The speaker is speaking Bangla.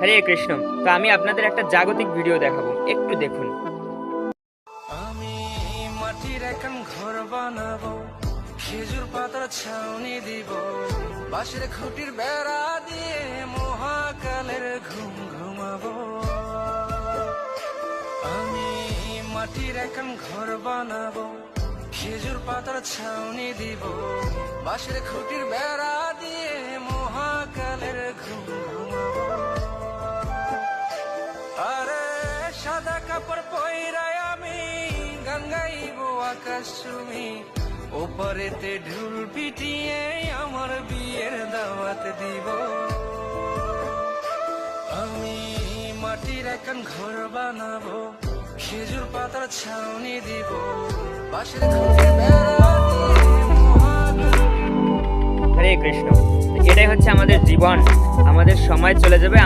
হরে কৃষ্ণ, তো আমি আপনাদের একটা জাগতিক ভিডিও দেখাবো, একটু দেখুন। আমি মাটির এখন ঘর বানাবো, খেজুর পাতার ছাউনি দিব, বাঁশের খুঁটির বেড়া দিয়ে মহাকালের ঘুম ঘুমাবো। আমি মাটির এখন ঘর বানাবো, খেজুর পাতার ছাউনি দিব, বাঁশের খুঁটির বেড়া আরে সাদা কাপড় পয়রায় আমি গঙ্গাইব আকাশ চুমি। ওপারেতে ঢুল পিটিয়ে আমার বিয়ের দাওয়াত দিব। আমি মাটির এখন ঘর বানাবো, খেজুর পাতার ছাউনি দিব। মহাকাল হরে কৃষ্ণ। এটাই হচ্ছে আমাদের জীবন। আমাদের সময় চলে যাবে